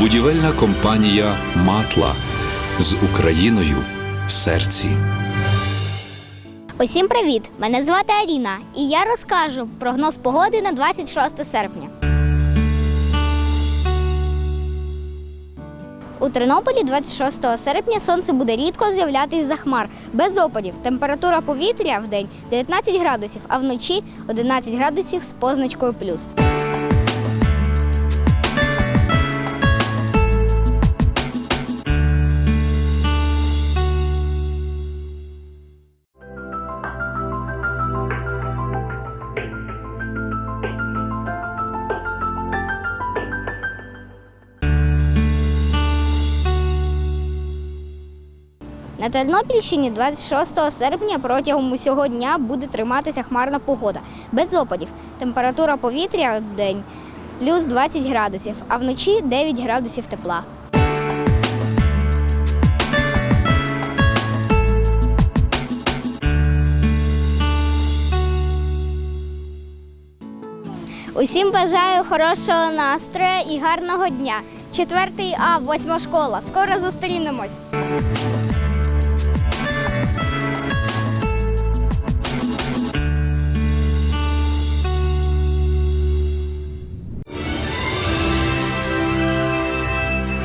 Будівельна компанія Матла з Україною в серці. Усім привіт! Мене звати Аліна, і я розкажу прогноз погоди на 26 серпня. У Тернополі 26 серпня сонце буде рідко з'являтись за хмар, без опадів. Температура повітря в день 19 градусів, а вночі 11 градусів з позначкою плюс. На Тернопільщині 26 серпня протягом усього дня буде триматися хмарна погода без опадів. Температура повітря в день плюс 20 градусів, а вночі 9 градусів тепла. Усім бажаю хорошого настрою і гарного дня. Четвертий А, восьма школа. Скоро зустрінемось.